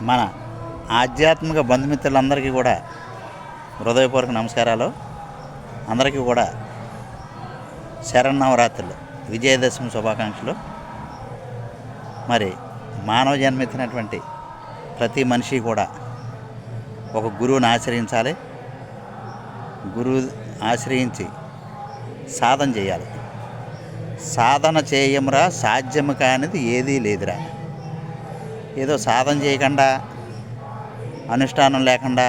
మన ఆధ్యాత్మిక బంధుమిత్రులందరికీ కూడా హృదయపూర్వక నమస్కారాలు. అందరికీ కూడా శరణవరాత్రులు విజయదశమి శుభాకాంక్షలు. మరి మానవ జన్మెత్తినటువంటి ప్రతి మనిషి కూడా ఒక గురువుని ఆశ్రయించాలి. గురువు ఆశ్రయించి సాధన చేయాలి. సాధన చేయమురా సాధ్యము కానిది ఏదీ లేదురా. ఏదో సాధన చేయకుండా అనుష్ఠానం లేకుండా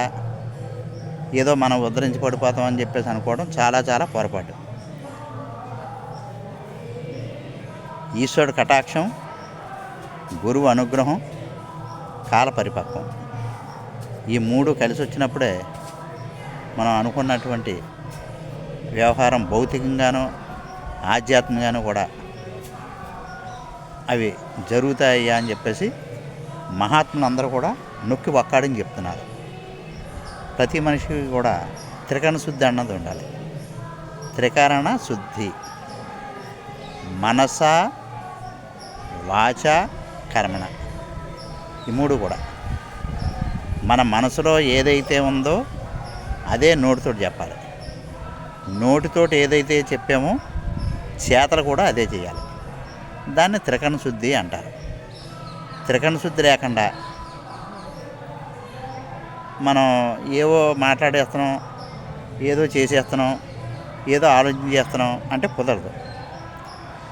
ఏదో మనం ఉద్ధరించి పడిపోతామని చెప్పేసి అనుకోవడం చాలా చాలా పొరపాటు. ఈశ్వరుడు కటాక్షం గురువు అనుగ్రహం కాల పరిపక్వం. ఈ మూడు కలిసి వచ్చినప్పుడే మనం అనుకున్నటువంటి వ్యవహారం భౌతికంగానూ ఆధ్యాత్మికంగానూ కూడా అవి జరుగుతాయి అని చెప్పేసి మహాత్ములు అందరూ కూడా నొక్కి ఒక్కాడని చెప్తున్నారు. ప్రతి మనిషికి కూడా త్రికరణ శుద్ధి అన్నది ఉండాలి. త్రికరణ శుద్ధి. మనస వాచ కర్మణ. ఈ మూడు కూడా. మన మనసులో ఏదైతే ఉందో అదే నోటితోటి చెప్పాలి. నోటితోటి ఏదైతే చెప్పామో చేతలు కూడా అదే చేయాలి. దాన్ని త్రికరణ శుద్ధి అంటారు. త్రికరణ శుద్ధి లేకుండా మనం ఏవో మాట్లాడేస్తున్నాం ఏదో చేసేస్తున్నాం ఏదో ఆలోచన చేస్తున్నాం అంటే కుదరదు.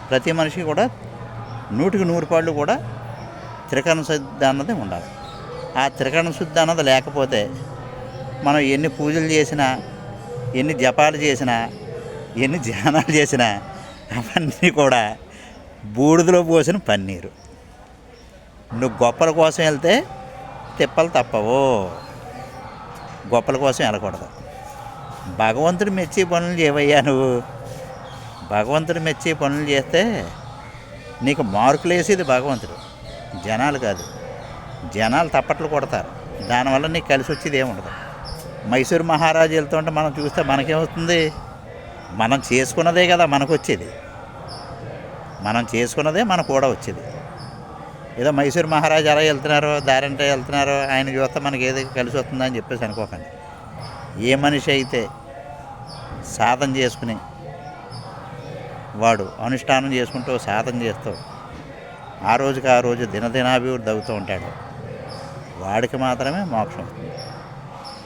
ప్రతి మనిషి కూడా నూటికి నూరు పాళ్ళు కూడా త్రికరణ శుద్ధి అన్నది ఉండాలి. ఆ త్రికరణ శుద్ధి అన్నది లేకపోతే మనం ఎన్ని పూజలు చేసినా ఎన్ని జపాలు చేసినా ఎన్ని ధ్యానాలు చేసినా అవన్నీ కూడా బూడిదలో పోసిన పన్నీరు. నువ్వు గొప్పల కోసం వెళ్తే తిప్పలు తప్పవు. గొప్పల కోసం వెళ్ళకూడదు. భగవంతుడు మెచ్చే పనులు చేయవయ్యా నువ్వు. భగవంతుడు మెచ్చే పనులు చేస్తే నీకు మార్కులు వేసేది భగవంతుడు. జనాలు కాదు. జనాలు తప్పట్లు కొడతారు. దానివల్ల నీకు కలిసి వచ్చేది ఏముండదు మైసూరు మహారాజు వెళ్తుంటే మనం చూస్తే మనకేమవుతుంది మనం చేసుకున్నదే కదా మనకు వచ్చేది. మనం చేసుకున్నదే మనకు కూడా వచ్చేది. ఏదో మైసూరు మహారాజు అలా వెళ్తున్నారో దారంటే వెళ్తున్నారో ఆయన చూస్తే మనకి ఏది కలిసి వస్తుందని చెప్పేసి అనుకోకండి. ఏ మనిషి అయితే సాధన చేసుకుని వాడు అనుష్ఠానం చేసుకుంటూ సాధన చేస్తూ ఆ రోజుకి ఆ రోజు దినదినాభివృద్ధి అవుతూ ఉంటాడు వాడికి మాత్రమే మోక్షం వస్తుంది.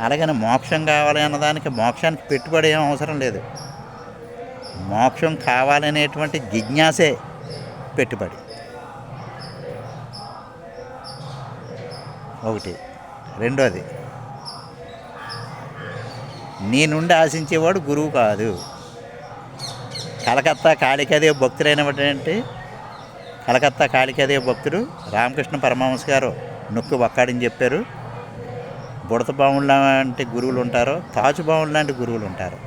అలాగని మోక్షం కావాలి అన్నదానికి మోక్షానికి పెట్టుబడి ఏం అవసరం లేదు. మోక్షం కావాలనేటువంటి జిజ్ఞాసే పెట్టుబడి. ఒకటి. రెండోది నీ నుండి ఆశించేవాడు గురువు కాదు. కలకత్తా కాళికాదేవి భక్తుడైనటువంటి కలకత్తా కాళికాదేవి భక్తుడు రామకృష్ణ పరమహంస గారు నొక్కి ఒక్కాడని చెప్పారు. బుడత బావులు లాంటి గురువులు ఉంటారు తాచు బావులు లాంటి గురువులు ఉంటారు.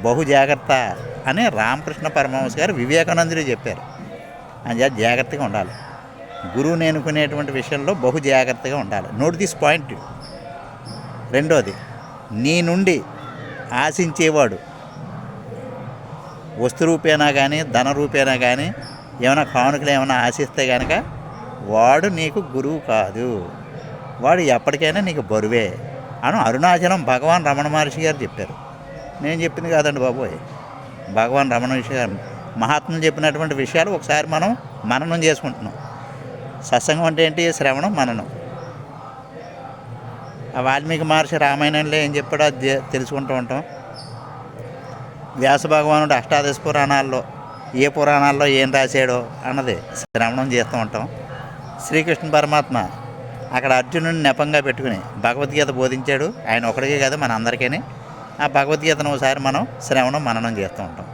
బహు జాగ్రత్త అని రామకృష్ణ పరమహంస గారు వివేకానందుడు చెప్పారు. అని జాగ్రత్తగా ఉండాలి. గురువుని నేనుకునేటువంటి విషయంలో బహు జాగ్రత్తగా ఉండాలి. నోట్ దిస్ పాయింట్ రెండోది నీ నుండి ఆశించేవాడు వస్తు రూపేనా కానీ ధన రూపేనా కానీ ఏమైనా కానుకలు ఏమైనా ఆశిస్తే కనుక వాడు నీకు గురువు కాదు. వాడు ఎప్పటికైనా నీకు బరువే అని అరుణాచలం భగవాన్ రమణ మహర్షి గారు చెప్పారు. నేను చెప్పింది కాదండి బాబోయ్. భగవాన్ రమణ మహర్షి గారు మహాత్ములు చెప్పినటువంటి విషయాలు ఒకసారి మనం మననం చేసుకుంటున్నాం. సత్సంగం అంటే ఏంటి? శ్రవణం మననం. ఆ వాల్మీకి మహర్షి రామాయణంలో ఏం చెప్పాడో అది తెలుసుకుంటూ ఉంటాం. వ్యాస భగవానుడు అష్టాదశ పురాణాల్లో ఏ పురాణాల్లో ఏం రాశాడో అన్నది శ్రవణం చేస్తూ ఉంటాం. శ్రీకృష్ణ పరమాత్మ అక్కడ అర్జునుడిని నెపంగా పెట్టుకుని భగవద్గీత బోధించాడు. ఆయన ఒకడికే కాదు మన అందరికీ ఆ భగవద్గీతను ఒకసారి మనం శ్రవణం మననం చేస్తూ ఉంటాం.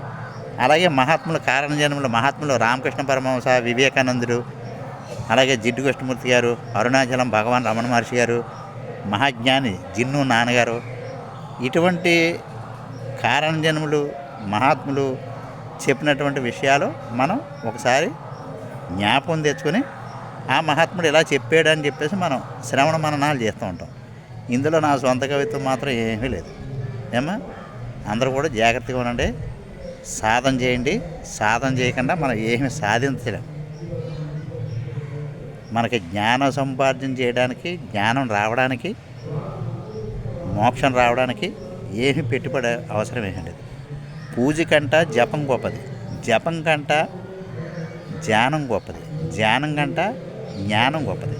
అలాగే మహాత్ములు కారణ జన్మలు మహాత్ములు రామకృష్ణ పరమహంస వివేకానందుడు అలాగే జిడ్డు కృష్ణమూర్తి గారు అరుణాచలం భగవాన్ రమణ మహర్షి గారు మహాజ్ఞాని జిన్ను నాన్నగారు. ఇటువంటి కారణ జన్ములు మహాత్ములు చెప్పినటువంటి విషయాలు మనం ఒకసారి జ్ఞాపకం తెచ్చుకొని ఆ మహాత్ముడు ఇలా చెప్పాడు అని చెప్పేసి మనం శ్రవణ మననాలు చేస్తూ ఉంటాం. ఇందులో నా సొంత కవిత్వం మాత్రం ఏమీ లేదు. ఏమా అందరూ కూడా జాగ్రత్తగా ఉండండి. సాధన చేయండి. సాధన చేయకుండా మనం ఏమీ సాధించలేం. మనకి జ్ఞాన సంపార్జన చేయడానికి జ్ఞానం రావడానికి మోక్షం రావడానికి ఏమి పెట్టుబడి అవసరం ఏమీ లేదు. పూజ కంట జపం గొప్పది. జపం కంట ధ్యానం గొప్పది. ధ్యానం కంట జ్ఞానం గొప్పది.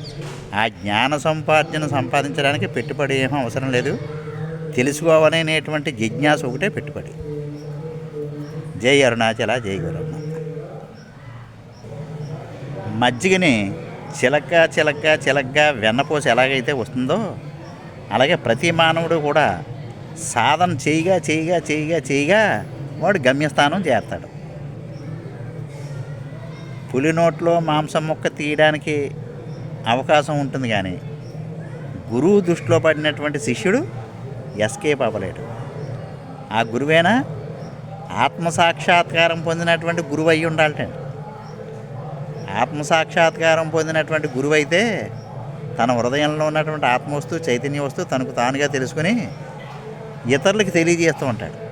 ఆ జ్ఞాన సంపార్జన సంపాదించడానికి పెట్టుబడి ఏమీ అవసరం లేదు. తెలుసుకోవాలనేటువంటి జిజ్ఞాస ఒకటే పెట్టుబడి. జై అరుణాచల జై గురమ్మ. మజ్జిగని చిలక చిలక చిలకగా వెన్నపూస ఎలాగైతే వస్తుందో అలాగే ప్రతి మానవుడు కూడా సాధన చేయగా చేయగా చేయగా చేయగా వాడు గమ్యస్థానం చేస్తాడు పులి నోట్లో మాంసం ముక్క తీయడానికి అవకాశం ఉంటుంది కానీ గురువు దృష్టిలో పడినటువంటి శిష్యుడు ఎస్కేప్ అవ్వలేడు. ఆ గురువేనా? ఆత్మసాక్షాత్కారం పొందినటువంటి గురువు అయ్యి ఉండాలంటే ఆత్మసాక్షాత్కారం పొందినటువంటి గురువు అయితే తన హృదయంలో ఉన్నటువంటి ఆత్మవస్తు చైతన్య వస్తు తనకు తానుగా తెలుసుకుని ఇతరులకి తెలియజేస్తూ ఉంటాడు.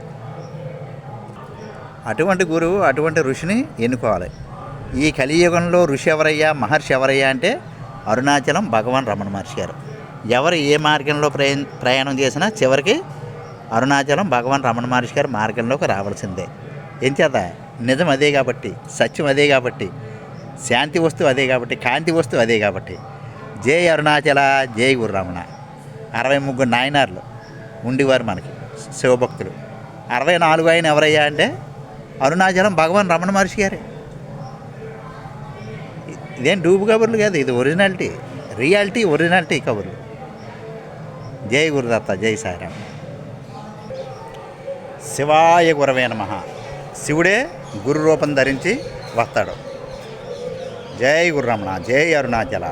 అటువంటి గురువు అటువంటి ఋషిని ఎన్నుకోవాలి. ఈ కలియుగంలో ఋషి ఎవరయ్యా మహర్షి ఎవరయ్యా అంటే అరుణాచలం భగవాన్ రమణ మహర్షి గారు. ఎవరు ఏ మార్గంలో ప్రయాణ ప్రయాణం చేసినా చివరికి అరుణాచలం భగవాన్ రమణ మహర్షి గారి మార్గంలోకి రావాల్సిందే. ఎంచేత నిజం అదే కాబట్టి సత్యం అదే కాబట్టి శాంతి వస్తువు అదే కాబట్టి కాంతి వస్తువు అదే కాబట్టి. జై అరుణాచల జై గురురమణ. అరవై ముగ్గురు నాయనార్లు ఉండేవారు మనకి శివభక్తులు. అరవై నాలుగు ఆయన ఎవరయ్యా అంటే అరుణాచలం భగవాన్ రమణ మహర్షి గారే. ఇదేం డూబు కబుర్లు కాదు ఇది ఒరిజినాలిటీ రియాలిటీ ఒరిజినాలిటీ కబుర్లు. జై గురుదత్త జై సాయిరామ్. శివాయ గురవే నమ. శివుడే గురు రూపం ధరించి వస్తాడు. జై గుర్రమణ జై అరుణాచల.